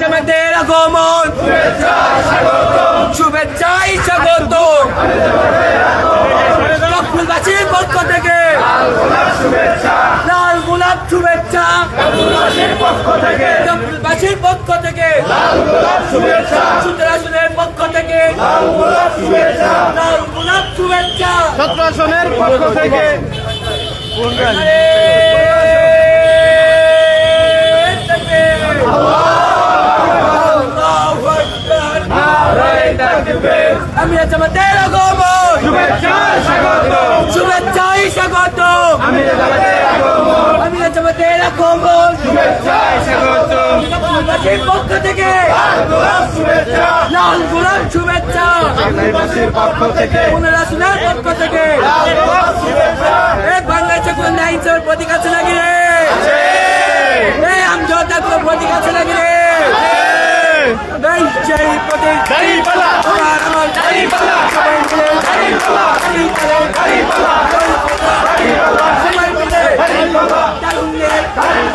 জামাতের আগমন। শুভেচ্ছাই স্বাগত। ফুলবাসীর পক্ষ থেকে। লাল গোলাপ শুভেচ্ছা। ফুলবাসীর পক্ষ থেকে। সুতরাসনের পক্ষ থেকে। লাল গোলাপ শুভেচ্ছা। সত্রাসনের পক্ষ থেকে। জামাতের আগমন। শুভেচ্ছাই স্বাগত আমি জামাতের আগমন। ফুলবাসীর পক্ষ থেকে। লাল গোলাপ শুভেচ্ছা। পক্ষ থেকে। পুনরাসনের পক্ষ থেকে। এ বাংলাদেশে কোন আইনসের প্রতীক আছে নাকি রে? প্রতীক আছে নাকি রে? সবাই মিলে তারুণ্যের যুবকদের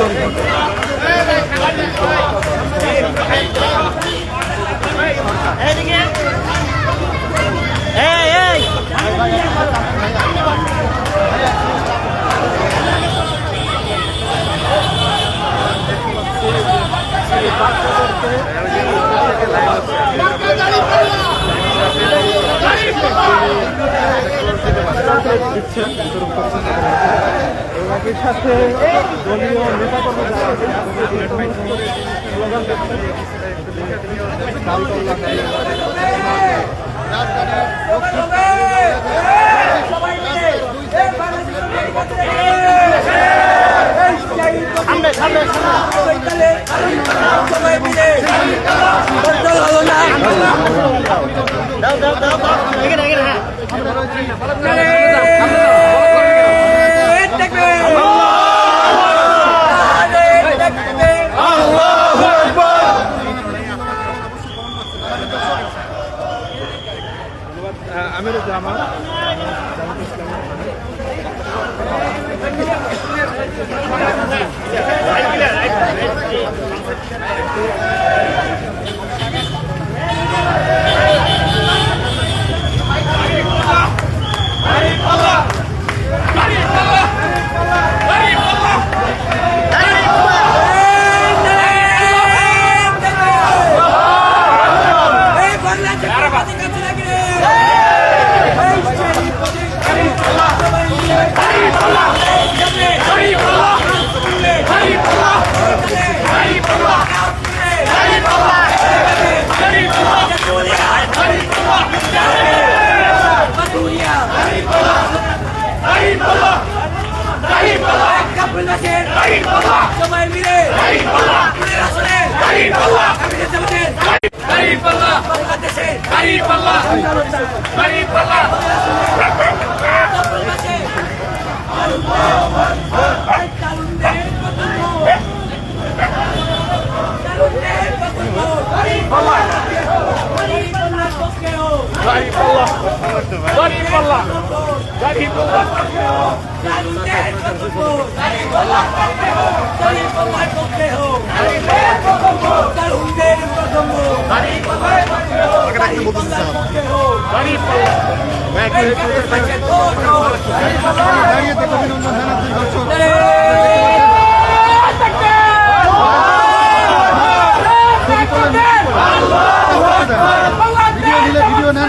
চন্দ্র একই সাথে দলীয় নেতা কর্মী সবাই মিলে এই বাংলাদেশের সামনে সামনে সবাই মিলে বদল হলো গরিব আল্লাহ গরিব আল্লাহ Dari Allah, dari Allah, dari Allah, dari Allah, দাঁড়িয়ে অভিনন্দন জানাচ্ছি দর্শক ভিডিও নিলে ভিডিও নেন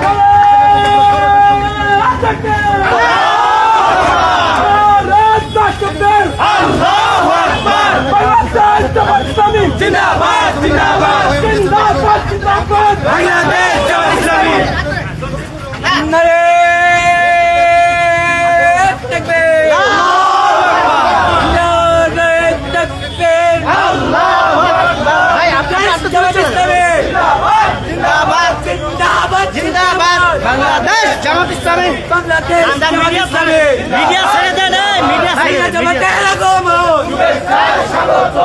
বাংলাদেশ মিডিয়া ছেড়ে মিডিয়া ছেড়ে দেন মিডিয়া ছেড়ে জমাতে লাগম শুভেচ্ছা স্বাগত।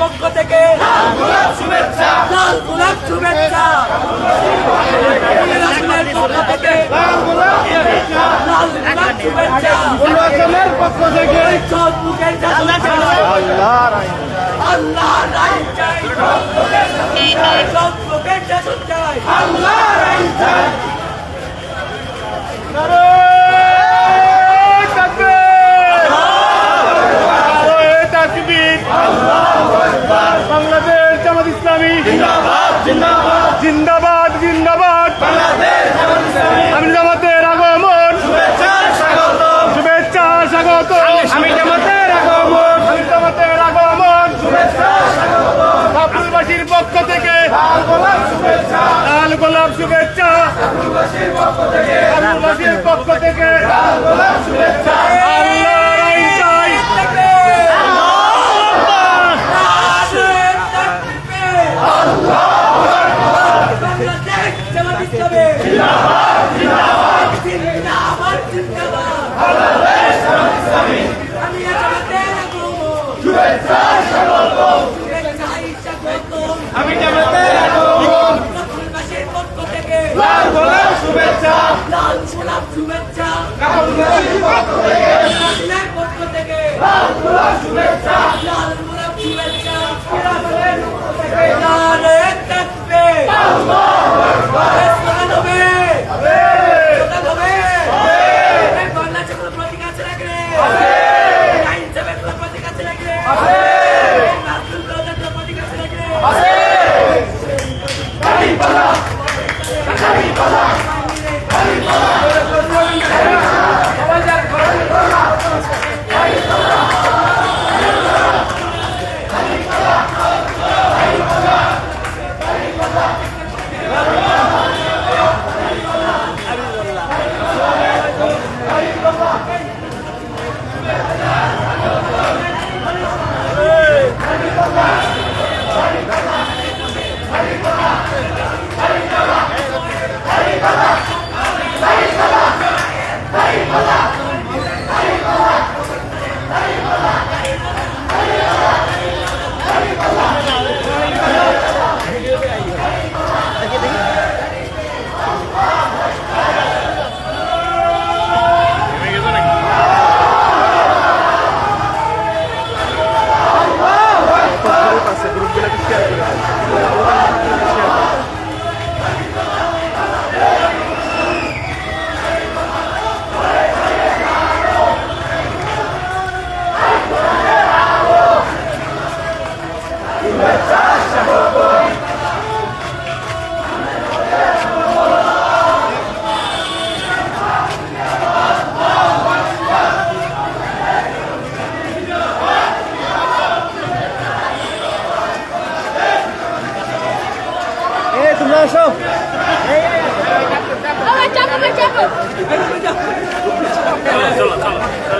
পক্ষ থেকে শুভেচ্ছা। পক্ষ থেকে শুভেচ্ছা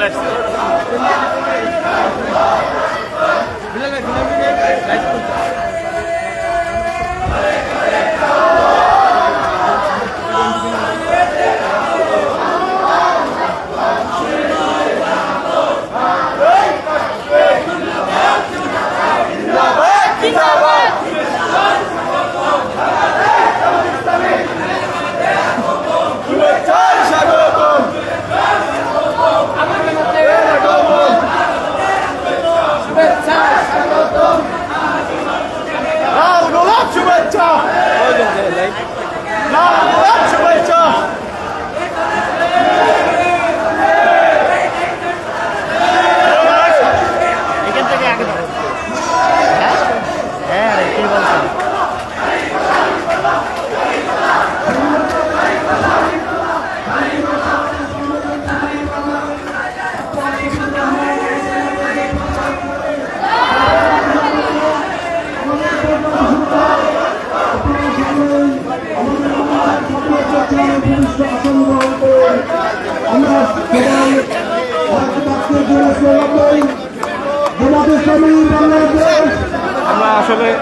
চলে আসছে আসলে